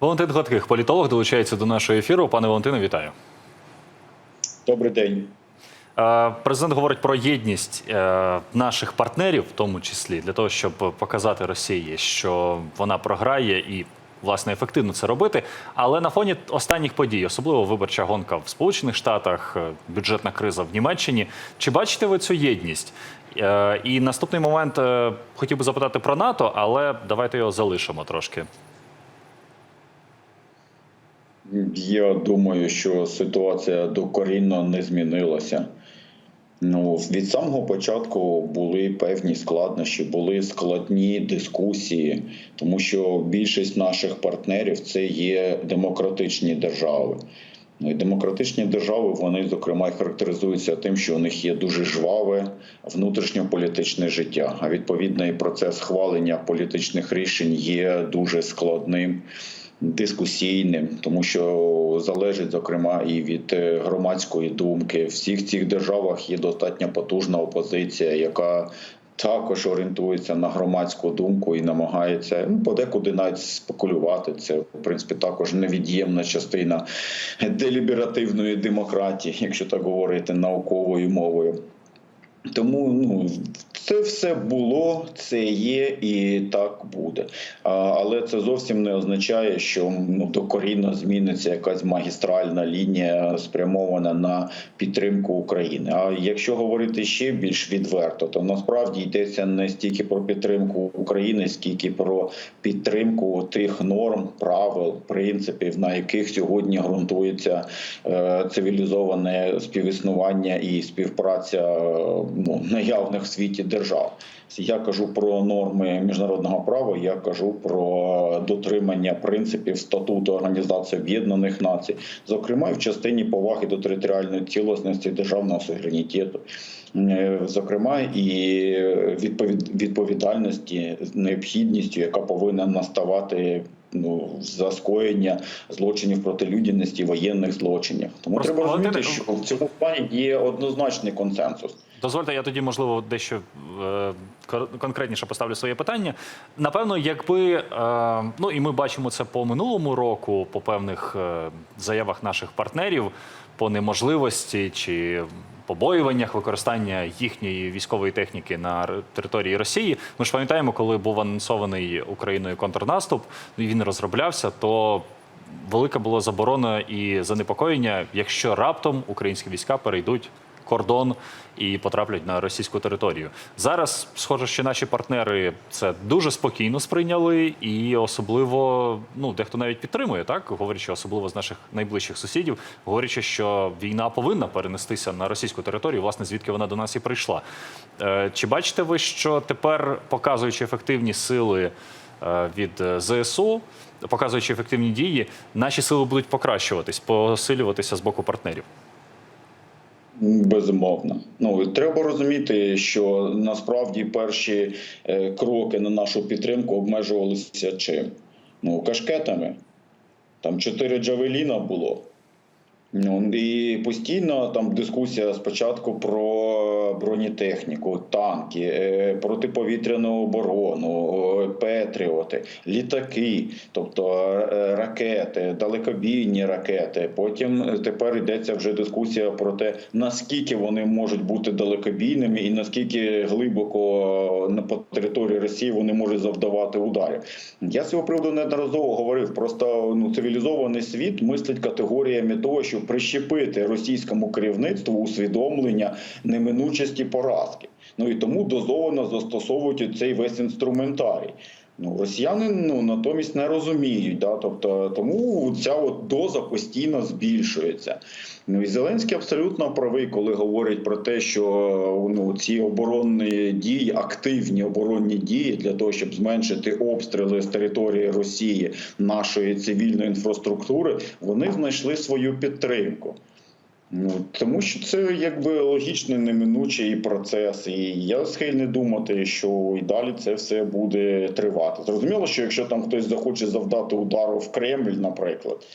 Валентин Гладких, політолог, долучається до нашого ефіру. Пане Валентине, вітаю. Добрий день. Е, Президент говорить про єдність е, наших партнерів, в тому числі для того, щоб показати Росії, що вона програє і власне ефективно це робити. Але на фоні останніх подій, особливо виборча гонка в Сполучених Штатах, е, бюджетна криза в Німеччині. Чи бачите ви цю єдність? І наступний момент хотів би запитати про НАТО, але давайте його залишимо трошки. Я думаю, що ситуація докорінно не змінилася. Ну, від самого початку були певні складнощі, були складні дискусії, тому що більшість наших партнерів це є демократичні держави. Ну і демократичні держави вони зокрема характеризуються тим, що у них є дуже жваве внутрішньополітичне життя. А відповідно, і процес схвалення політичних рішень є дуже складним. Дискусійним, тому що залежить зокрема і від е, громадської думки. В всіх цих державах є достатньо потужна опозиція, яка також орієнтується на громадську думку і намагається ну, подекуди навіть спекулювати. Це в принципі також невід'ємна частина деліберативної демократії, якщо так говорити науковою мовою. Тому ну це все було, це є і так буде. Але це зовсім не означає, що ну докорінно зміниться якась магістральна лінія спрямована на підтримку України. А якщо говорити ще більш відверто, то насправді йдеться не стільки про підтримку України, скільки про підтримку тих норм, правил, принципів, на яких сьогодні ґрунтується е, цивілізоване співіснування і співпраця ну, наявних в світі держав. Я кажу про норми міжнародного права. Я кажу про дотримання принципів статуту Організації Об'єднаних Націй, зокрема в частині поваги до територіальної цілісності державного суверенітету. Е, Зокрема, і відповід- відповідальності необхідністю, яка повинна наставати ну за скоєння злочинів проти людяності, воєнних злочинів. Тому Просто, треба розуміти, Валентине, що в цьому плані є однозначний консенсус. Дозвольте, я тоді, можливо, дещо е, конкретніше поставлю своє питання. Напевно, якби е, ну і ми бачимо це по минулому року, по певних е, заявах наших партнерів, по неможливості чи побоюваннях використання їхньої військової техніки на території Росії. Ми ж пам'ятаємо, коли був анонсований Україною контрнаступ, він розроблявся, то велика була заборона і занепокоєння, якщо раптом українські війська перейдуть кордон і потраплять на російську територію. Зараз, схоже, що наші партнери це дуже спокійно сприйняли, і особливо ну дехто навіть підтримує, так говорячи, особливо з наших найближчих сусідів, говорячи, що війна повинна перенестися на російську територію, власне, звідки вона до нас і прийшла. Е, Чи бачите ви, що тепер показуючи ефективні сили е, від е, ЗСУ, показуючи ефективні дії, наші сили будуть покращуватись, посилюватися з боку партнерів? Безумовно, ну треба розуміти, що насправді перші е, кроки на нашу підтримку обмежувалися чим? Ну кашкетами. Там чотири джавеліна було. Ну і постійно там дискусія спочатку про бронетехніку, танки, е, протиповітряну оборону, петріоти, літаки, тобто е, ракети, далекобійні ракети. Потім е, тепер йдеться вже дискусія про те, наскільки вони можуть бути далекобійними і наскільки глибоко по території Росії вони можуть завдавати ударів. Я з цього приводу неодноразово говорив. Просто ну цивілізований світ мислить категоріями того, щоб прищепити російському керівництву усвідомлення неминучості поразки. Ну і тому дозовано застосовують цей весь інструментарій. Ну, росіяни ну натомість не розуміють, да, тобто тому ця от доза постійно збільшується. Ну і Зеленський абсолютно правий, коли говорить про те, що ну ці оборонні дії, активні оборонні дії для того, щоб зменшити обстріли з території Росії нашої цивільної інфраструктури, вони знайшли свою підтримку. Ну тому що це якби логічний неминучий процес, і я схильний думати, що і далі це все буде тривати. Зрозуміло, що якщо там хтось захоче завдати удару в Кремль, наприклад.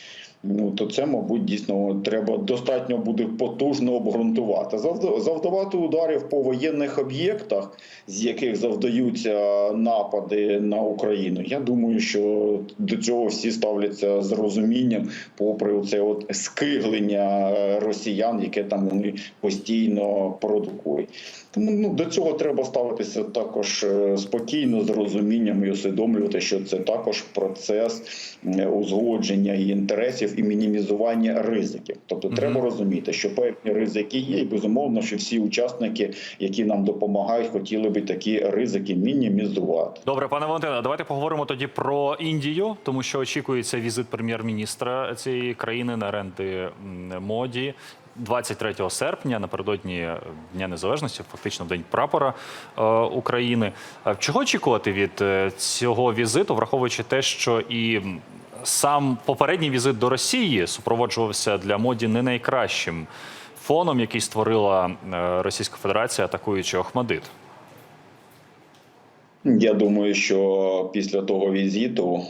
Ну то це, мабуть, дійсно треба достатньо буде потужно обґрунтувати. Завда- Завдавати ударів по воєнних об'єктах, з яких завдаються напади на Україну. Я думаю, що до цього всі ставляться з розумінням, попри це от скиглення е, росіян, яке там вони постійно продукують. Тому ну до цього треба ставитися також е, спокійно, з розумінням і усвідомлювати, що це також процес узгодження і інтересів і мінімізування ризиків. Тобто, Мгм. треба розуміти, що певні ризики є, і безумовно, що всі учасники, які нам допомагають, хотіли би такі ризики мінімізувати. Добре, пане Валентине, давайте поговоримо тоді про Індію, тому що очікується візит прем'єр-міністра цієї країни на ренти м, моді. 23 серпня, напередодні Дня Незалежності, фактично день прапора е, України. Е, Чого очікувати від е, цього візиту, враховуючи те, що і сам попередній візит до Росії супроводжувався для моді не найкращим фоном, який створила е, Російська Федерація, атакуючи Охмадит. Я думаю, що після того візиту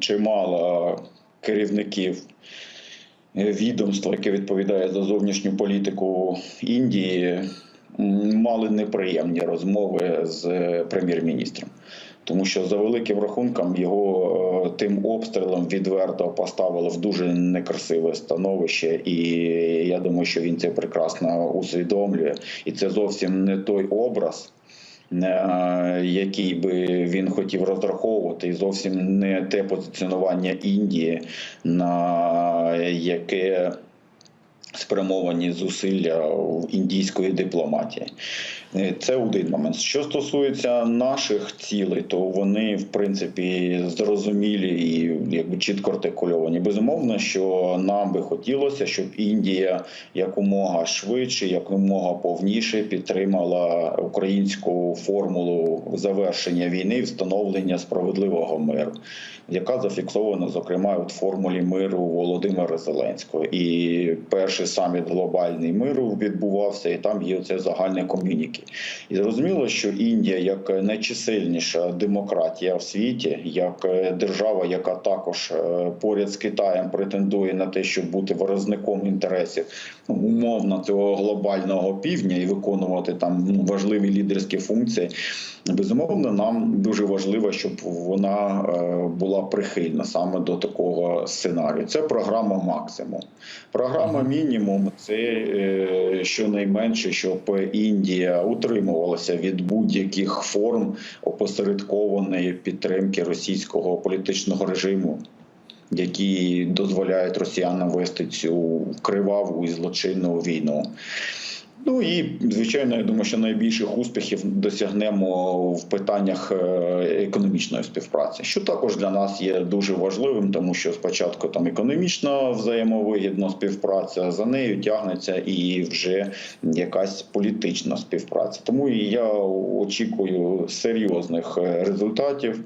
чимало керівників е, відомства, яке відповідає за зовнішню політику Індії, мали неприємні розмови з е, прем'єр-міністром. Тому що за великим рахунком його е, тим обстрілом відверто поставили в дуже некрасиве становище, і я думаю, що він це прекрасно усвідомлює, і це зовсім не той образ, е, який би він хотів розраховувати, і зовсім не те позиціонування Індії, на яке спрямовані зусилля в індійської дипломатії. Е, Це один момент. Що стосується наших цілей, то вони в принципі зрозумілі і якби чітко артикульовані. Безумовно, що нам би хотілося, щоб Індія якомога швидше, якомога повніше підтримала українську формулу завершення війни, встановлення справедливого миру, яка зафіксована зокрема в формулі миру Володимира Зеленського. І перший саміт глобальний миру відбувався, і там є це загальне ком'юнікі. І зрозуміло, що Індія, як найчисельніша демократія в світі, як е, держава, яка також е, поряд з Китаєм претендує на те, щоб бути виразником інтересів ну, умовно цього глобального півдня і виконувати там ну, важливі лідерські функції. Безумовно, нам дуже важливо, щоб вона е, була прихильна саме до такого сценарію. Це програма максимум. Програма мінімум це е, щонайменше, щоб Індія утримувалася від будь-яких форм опосередкованої підтримки російського політичного режиму. Які дозволяють росіянам вести цю криваву і злочинну війну. Ну і звичайно, я думаю, що найбільших успіхів досягнемо в питаннях е, економічної співпраці, що також для нас є дуже важливим, тому що спочатку там економічна взаємовигідна співпраця, за нею тягнеться і вже якась політична співпраця. Тому я очікую серйозних е, результатів.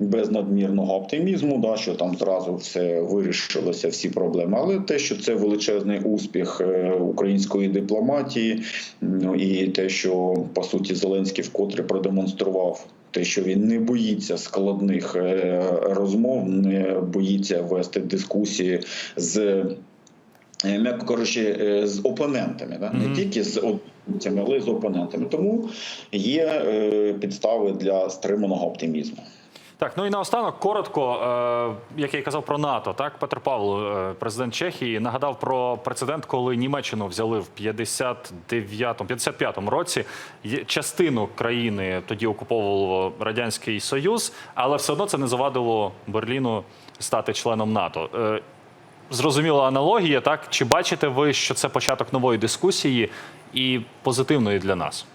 Без надмірного оптимізму, да, що там зразу все вирішилося, всі проблеми. Але те, що це величезний успіх е, української дипломатії, ну і те, що по суті Зеленський вкотре продемонстрував. Те, що він не боїться складних е, розмов, не боїться вести дискусії з, е, м'яко кажучи, з опонентами, да? Не тільки з опонентами, але й з опонентами. Тому є підстави для стриманого оптимізму. Так, ну і наостанок коротко, е, як я казав про НАТО, так Петр Павло, е, президент Чехії, нагадав про прецедент, коли Німеччину взяли в 59-му, 55-му році. Частину країни тоді окуповувало радянський союз, але все одно це не завадило Берліну стати членом НАТО. Е, Зрозуміла аналогія, так чи бачите ви, що це початок нової дискусії і позитивної для нас?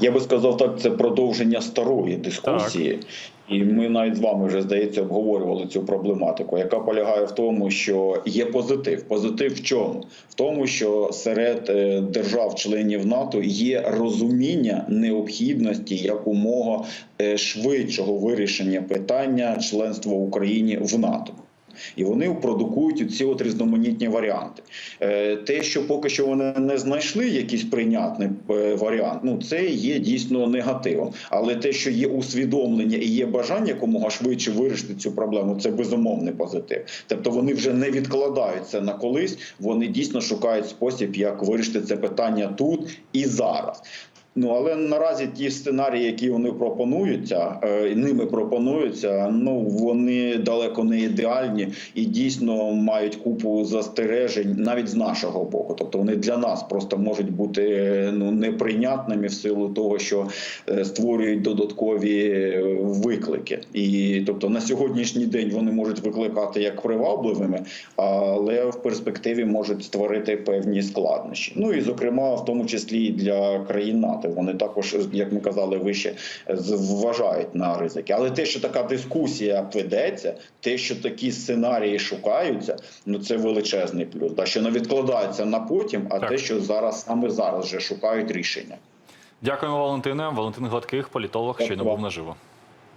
Я би сказав так, це продовження старої дискусії. І ми навіть з вами вже здається обговорювали цю проблематику, яка полягає в тому, що є позитив. Позитив в чому? В тому, що серед е, держав-членів НАТО є розуміння необхідності якомога е, швидшого вирішення питання членства Україні в НАТО. І вони продукують ці от різноманітні варіанти. Е, Те, що поки що вони не знайшли якийсь прийнятний е, варіант, ну це є дійсно негативом. Але те, що є усвідомлення і є бажання якомога швидше вирішити цю проблему, це безумовний позитив. Тобто вони вже не відкладають це на колись, вони дійсно шукають спосіб, як вирішити це питання тут і зараз. Ну але наразі ті сценарії, які вони пропонуються, е, ними пропонуються, ну вони далеко не ідеальні і дійсно мають купу застережень навіть з нашого боку. Тобто вони для нас просто можуть бути ну неприйнятними в силу того, що е, створюють додаткові е, виклики. І тобто на сьогоднішній день вони можуть викликати як привабливими, але в перспективі можуть створити певні складнощі. Ну і зокрема, в тому числі і для країн НАТО. Вони також, як ми казали вище, зважають на ризики. Але те, що така дискусія ведеться, те, що такі сценарії шукаються, ну це величезний плюс. Та що не відкладається на потім, а Так. те, що зараз саме зараз вже шукають рішення. Дякуємо, Валентине. Валентин Гладких, політолог, щойно був наживо.